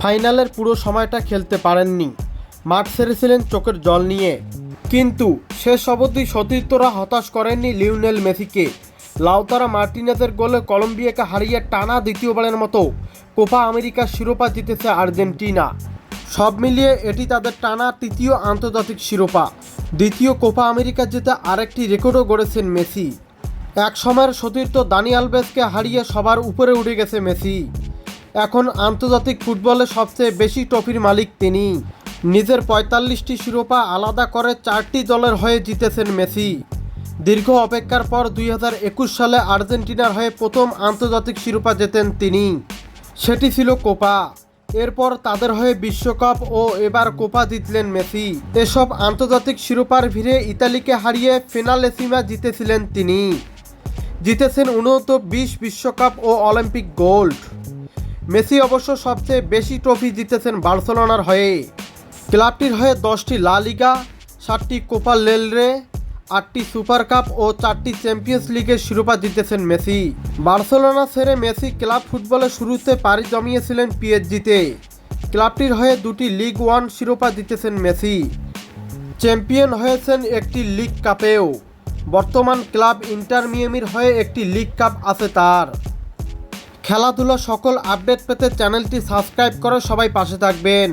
ফাইনালের পুরো সময়টা খেলতে পারেননি। মাঠ ছেড়েছিলেন চোখের জল নিয়ে। কিন্তু শেষ অবধি সতীর্থরা হতাশ করেননি লিওনেল মেসিকে। লাউতারা মার্টিনেজের গোলে কলম্বিয়াকে হারিয়ে টানা দ্বিতীয়বারের মতো কোপা আমেরিকার শিরোপা জিতেছে আর্জেন্টিনা। সব মিলিয়ে এটি তাদের টানা তৃতীয় আন্তর্জাতিক শিরোপা। দ্বিতীয় কোপা আমেরিকা জিতে আরেকটি রেকর্ডও গড়েছেন মেসি। এক সময়ের সতীর্থ দানি আলভেজকে হারিয়ে সবার উপরে উঠে গেছে মেসি। এখন আন্তর্জাতিক ফুটবলে সবচেয়ে বেশি ট্রফির মালিক তিনি। নিজের পঁয়তাল্লিশটি শিরোপা আলাদা করে চারটি দলের হয়ে জিতেছেন মেসি। দীর্ঘ অপেক্ষার পর দুই হাজার একুশ সালে আর্জেন্টিনার হয়ে প্রথম আন্তর্জাতিক শিরোপা জেতেন তিনি। সেটি ছিল কোপা। এরপর তাদের হয়ে বিশ্বকাপ ও এবার কোপা জিতলেন মেসি। এসব আন্তর্জাতিক শিরোপার ভিড়ে ইতালিকে হারিয়ে ফিনালেসিমা জিতেছিলেন তিনি। জিতেছেন উনত বিশ বিশ্বকাপ ও অলিম্পিক গোল্ড। মেসি অবশ্য সবচেয়ে বেশি ট্রফি জিতেছেন বার্সেলোনার হয়ে। ক্লাবটির হয়ে দশটি লা লিগা, সাতটি কোপা লেলরে আটটি সুপার কাপ ও চারটি চ্যাম্পিয়ন্স লিগের শিরোপা জিতেছেন মেসি। বার্সেলোনা ছেড়ে মেসি ক্লাব ফুটবলে শুরুতে পাড়ি জমিয়েছিলেন পিএসজিতে। ক্লাবটির হয়ে দুটি লিগ ওয়ান শিরোপা জিতেছেন মেসি। চ্যাম্পিয়ন হয়েছেন একটি লিগ কাপেও। বর্তমান ক্লাব ইন্টার মিয়ামির হয়ে একটি লিগ কাপ আছে তার। খেলাধুলা সকল আপডেট পেতে চ্যানেলটি সাবস্ক্রাইব করে সবাই পাশে থাকবেন।